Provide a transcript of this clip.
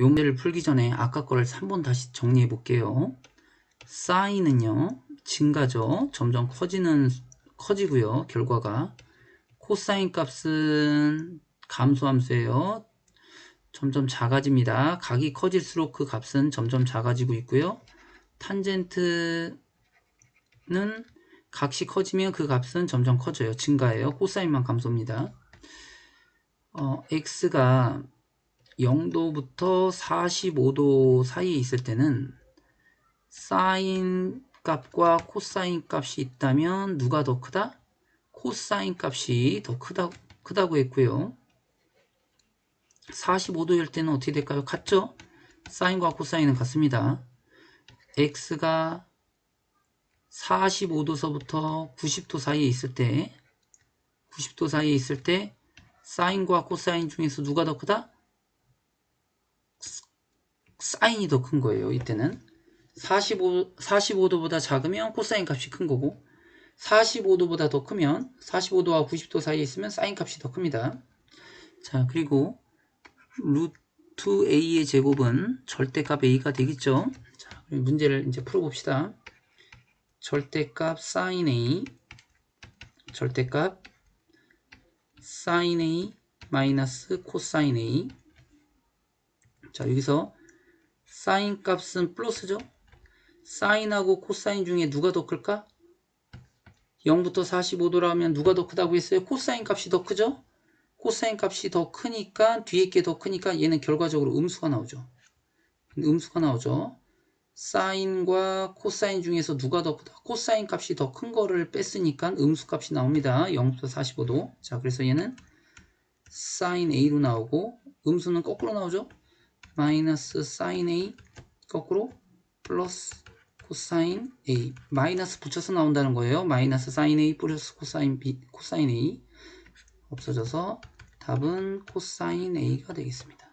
요 문제를 풀기 전에 아까 거를 3번 다시 정리해 볼게요. 사인은요, 증가죠. 점점 커지는, 커지고요. 결과가. 코사인 값은 감소함수예요. 점점 작아집니다. 각이 커질수록 그 값은 점점 작아지고 있고요. 탄젠트는 각이 커지면 그 값은 점점 커져요. 증가해요. 코사인만 감소입니다. 어, x가 0도부터 45도 사이에 있을 때는 사인 값과 코사인 값이 있다면 누가 더 크다? 코사인 값이 더 크다, 크다고 했고요. 45도일 때는 어떻게 될까요? 같죠? 사인과 코사인은 같습니다. x가 45도서부터 90도 사이에 있을 때 90도 사이에 있을 때 사인과 코사인 중에서 누가 더 크다? 사인이 더 큰 거예요. 이때는 45, 45도보다 작으면 코사인 값이 큰 거고 45도보다 더 크면 45도와 90도 사이에 있으면 사인 값이 더 큽니다. 자 그리고 루트 a의 제곱은 절대값 a가 되겠죠. 자 문제를 이제 풀어봅시다. 절대값 sin a 절대값 sin a 마이너스 코사인 a 자 여기서 사인 값은 플러스죠. 사인하고 코사인 중에 누가 더 클까? 0부터 45도라면 누가 더 크다고 했어요? 코사인 값이 더 크죠? 코사인 값이 더 크니까 뒤에 게 더 크니까 얘는 결과적으로 음수가 나오죠. 음수가 나오죠. 사인과 코사인 중에서 누가 더 크다? 코사인 값이 더 큰 거를 뺐으니까 음수 값이 나옵니다. 0부터 45도. 자, 그래서 얘는 사인 A로 나오고 음수는 거꾸로 나오죠. 마이너스 사인 A 거꾸로 플러스 코사인 A 마이너스 붙여서 나온다는 거예요. 마이너스 사인 A 플러스 코사인 B 코사인 A 없어져서 답은 코사인 A가 되겠습니다.